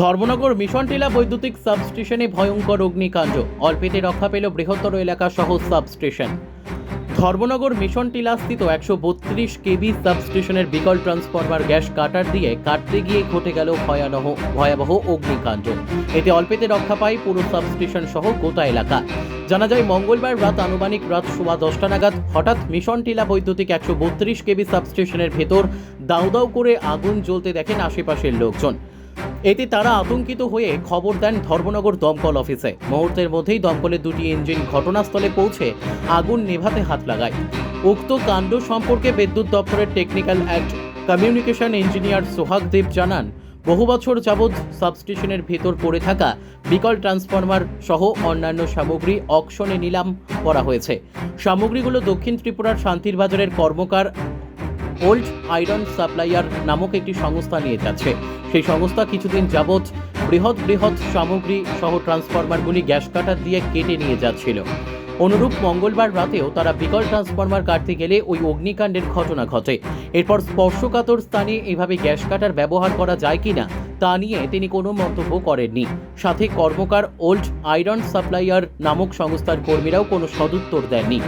Dharmanagar mission টিলা বৈদ্যুতিক সাবস্টেশনে ভয়ঙ্কর অগ্নিকাণ্ড। অল্পেতে রক্ষা পেল বৃহত্তর এলাকা সহ সাবস্টেশন। ধর্মনগর মিশন টিলাস্থিত একশো বত্রিশ কেবি সাবস্টেশনের বিকল ট্রান্সফরমার গ্যাস কাটার দিয়ে কাটতে গিয়ে ঘটে গেল ভয়াবহ ভয়াবহ অগ্নিকাণ্ড। এতে অল্পেতে রক্ষা পায় পুরো সাবস্টেশন সহ গোটা এলাকা। জানা যায়, মঙ্গলবার রাত আনুমানিক রাত সোয়া দশটা নাগাদ হঠাৎ মিশন টিলা বৈদ্যুতিক একশো বত্রিশ কেবি সাবস্টেশনের ভেতর দাউ দাউ করে আগুন জ্বলতে দেখেন আশেপাশের লোকজন। এতে তারা আতঙ্কিত হয়ে খবর দেন ধর্মনগর দমকল অফিসে। মুহূর্তের মধ্যেই দমকলের দুটি ইঞ্জিন ঘটনাস্থলে পৌঁছে আগুন নেভাতে হাত লাগায়। উক্ত কাণ্ড সম্পর্কে বিদ্যুৎ দপ্তরের technical act communication engineer Sohag Deb জানান, বহু বছর যাবৎ সাবস্টেশনের ভেতর পড়ে থাকা বিকল ট্রান্সফরমার সহ অন্যান্য সামগ্রী অকশনে নিলাম করা হয়েছে। সামগ্রীগুলো দক্ষিণ ত্রিপুরার শান্তির বাজারের কর্মকার ওল্ড আয়রন সাপ্লাইয়ার নামক একটি সংস্থা নিয়ে যাচ্ছে। সেই সংস্থা কিছুদিন যাবৎ বৃহৎ বৃহৎ সামগ্রী সহ ট্রান্সফরমারগুলি গ্যাস কাটার দিয়ে কেটে নিয়ে যাচ্ছিল। অনুরূপ মঙ্গলবার রাতেও তারা বিকল ট্রান্সফরমার কাটতে গেলে ওই অগ্নিকাণ্ডের ঘটনা ঘটে। এরপর স্পর্শকাতর স্থানে এভাবে গ্যাস কাটার ব্যবহার করা যায় কিনা তা নিয়ে তিনি কোনো মন্তব্য করেননি। সাথে কর্মকার ওল্ড আয়রন সাপ্লাইয়ার নামক সংস্থার কর্মীরাও কোনো সদুত্তর দেননি।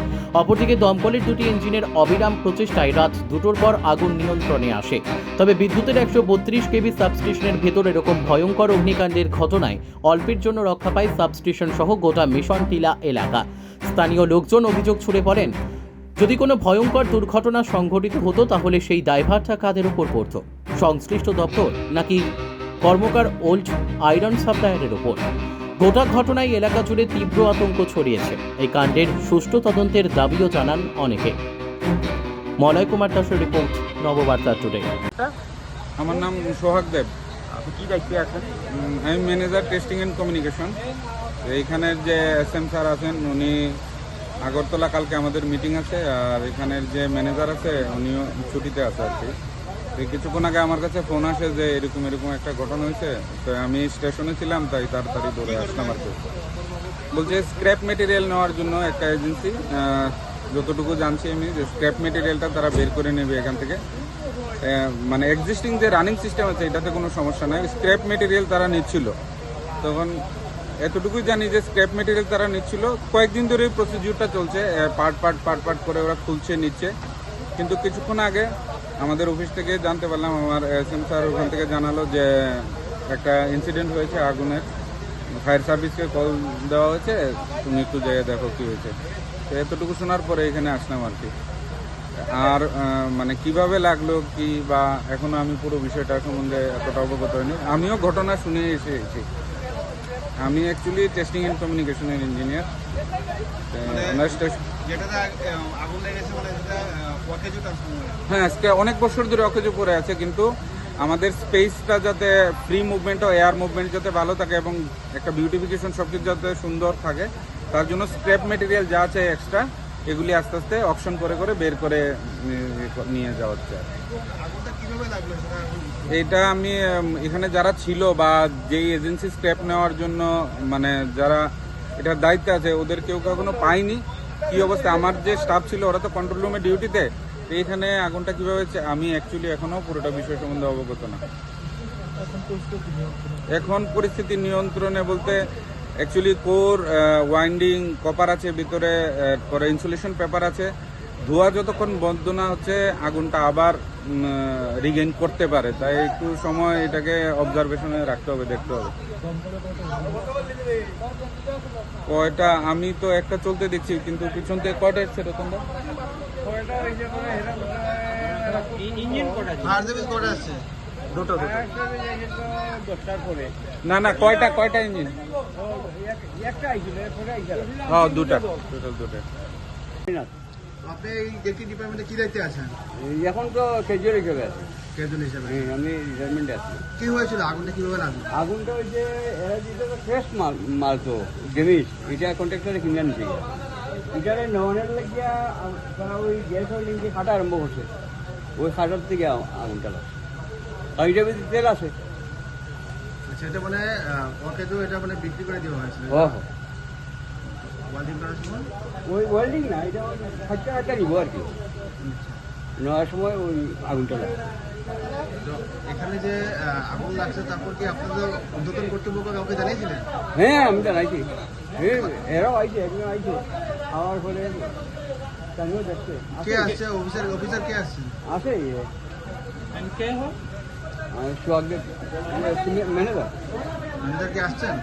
অপরদিকে দমকলের দুটি ইঞ্জিনের অবিরাম প্রচেষ্টায় রাত দুটোর পর আগুন নিয়ন্ত্রণে আসে। তবে বিদ্যুতের একশো বত্রিশ কেবি সাবস্টেশনের ভেতর এরকম ভয়ঙ্কর অগ্নিকাণ্ডের ঘটনায় অল্পের জন্য রক্ষা পায় সাবস্টেশন সহ গোটা মিশন টিলা এলাকা। স্থানীয় লোকজন অভিযোগ ছুড়ে পড়েন যদি কোনো ভয়ঙ্কর দুর্ঘটনা সংঘটিত হতো তাহলে সেই দায়ভারটা কাদের উপর পড়ত। সংশ্লিষ্ট দপ্তর নাকি কর্মকার ওল্ড আয়রন সাপ্লায়ারের ওপর। গোটা ঘটনায় এলাকা জুড়ে তীব্র আতঙ্ক ছড়িয়েছে। এই কাণ্ডের সুষ্ঠু তদন্তের দাবিও জানান অনেকে। মলয় কুমার দাসের রিপোর্ট নববার্তা টুডে। আমার নাম সোহাগ দেব। আপনি কি দায়িত্বে আছেন? আমি ম্যানেজার টেস্টিং অ্যান্ড কমিউনিকেশন। এইখানের যে এস এম স্যার আছেন উনি আগরতলা কালকে আমাদের মিটিং আছে আর এখানের যে ম্যানেজার আছে উনিও ছুটিতে আছে আর কি। কিছুক্ষণ আগে আমার কাছে ফোন আসে যে এরকম এরকম একটা ঘটনা হয়েছে। তো আমি স্টেশনে ছিলাম, তাই তাড়াতাড়ি দৌড়ে আসলাম আর কি। বলছে স্ক্র্যাপ মেটেরিয়াল নেওয়ার জন্য একটা এজেন্সি যতটুকু জানছি আমি যে স্ক্র্যাপ মেটেরিয়ালটা তারা বের করে নেবে এখান থেকে। মানে এক্সিস্টিং যে রানিং সিস্টেম আছে, এটাতে কোনো সমস্যা নাই। স্ক্র্যাপ মেটেরিয়াল তারা নিচ্ছিল। তখন এতটুকুই জানি যে স্ক্র্যাপ মেটেরিয়াল তারা নিচ্ছিল। কয়েকদিন ধরে প্রসিডিউরটা চলছে পার্ট পার্ট পার্ট পার্ট করে ওরা খুলছে, নিচ্ছে। কিন্তু কিছুক্ষণ আগে আমাদের অফিস থেকে জানতে পারলাম আমার এস এম স্যার ওখান থেকে জানালো যে একটা ইনসিডেন্ট হয়েছে আগুনের। ফায়ার সার্ভিসকে কল দেওয়া হয়েছে তুমি একটু যেয়ে দেখো কি হয়েছে। তো এতটুকু শোনার পরে এখানে আসলাম আর কি। আর মানে কীভাবে লাগল কি বা এখনও আমি পুরো বিষয়টা সম্বন্ধে এতটা অবগত হয়নি আমিও ঘটনা শুনে এসেছি। আমি অ্যাকচুয়ালি টেস্টিং অ্যান্ড কমিউনিকেশনের ইঞ্জিনিয়ার আগুন লেগেছে মানে হ্যাঁ আজকে অনেক বছর ধরে অকেজো পড়ে আছে কিন্তু আমাদের স্পেসটা যাতে ফ্রি মুভমেন্ট ও এয়ার মুভমেন্ট যাতে ভালো থাকে এবং একটা বিউটিফিকেশন সব কিছু যাতে সুন্দর থাকে তার জন্য স্ক্র্যাপ মেটেরিয়াল যা আছে এক্সট্রা এগুলি আস্তে আস্তে অপশন করে করে বের করে নিয়ে- যাওয়া হচ্ছে। এটা আমি এখানে যারা ছিল বা যেই এজেন্সি স্ক্র্যাপ নেওয়ার জন্য মানে যারা এটার দায়িত্বে আছে ওদের কেউ কখনো পাইনি কি অবস্থা? আমার যে স্টাফ ছিল ওরা তো কন্ট্রোল রুমে ডিউটিতে তো এখানে আগুনটা কীভাবে আমি অ্যাকচুয়ালি এখনও পুরোটা বিষয় সম্বন্ধে অবগত না। এখন পরিস্থিতি নিয়ন্ত্রণে বলতে অ্যাকচুয়ালি কোর ওয়াইন্ডিং কপার আছে, ভিতরে পরে ইনসুলেশন পেপার আছে। ধোয়া যতক্ষণ বন্ধ না হচ্ছে, আগুনটা আবার রিগেইন করতে পারে। তাই একটু সময় এটাকে অবজারভেশনে রাখতে হবে, দেখতে হবে। কয়টা? আমি তো একটা চলতে দেখছি, কিন্তু পিছন থেকে কয়টা এসছে দুটো না না কয়টা কয়টা ইঞ্জিন? হ্যাঁ দুটা। টোটাল দুটা আপনি এই ডেটি ডিপার্টমেন্টে কি দায়িত্বে আছেন? এখন তো আছে। কেজন হিসেবে। আমি রিটায়ারমেন্টে আছি। কি হয়েছিল? আগুনটা কীভাবে লাগল? আগুনটা ওই যে এরা দিতে ফ্রেশ মাল মাল তো জিনিস। এটা কন্ট্রাক্টরে কিনে আনছে লাগিয়া তারা ওই গ্যাস ওই লিঙ্কে খাটা আরম্ভ করছে। ওই খাটার থেকে আ- আগুনটা লাগছে। আর বেশি তেল আছে। আচ্ছা এটা মানে ওকে তো এটা মানে বিক্রি করে দেওয়া হয়েছিল ও ওয়েল্ডিং করার সময়? ওই ওয়েল্ডিং না এটা খরচা একটা নিব আর কি। নেওয়ার সময় ওই আগুনটা লাগে তো এখানে যে আগুন লাগছে তারপর কি আপনাদের উদ্বোধন কর্তৃপক্ষ কাউকে জানিয়েছিলেন? হ্যাঁ আমি জানাইছি। এরাও আইছে একজন আইছে। আমার পরে স্থানীয় দেখতে কে আসছে? অফিসার অফিসার কে আসছে? আছে সোহাগদেব ম্যানেজার। ম্যানেজার কে আসছেন?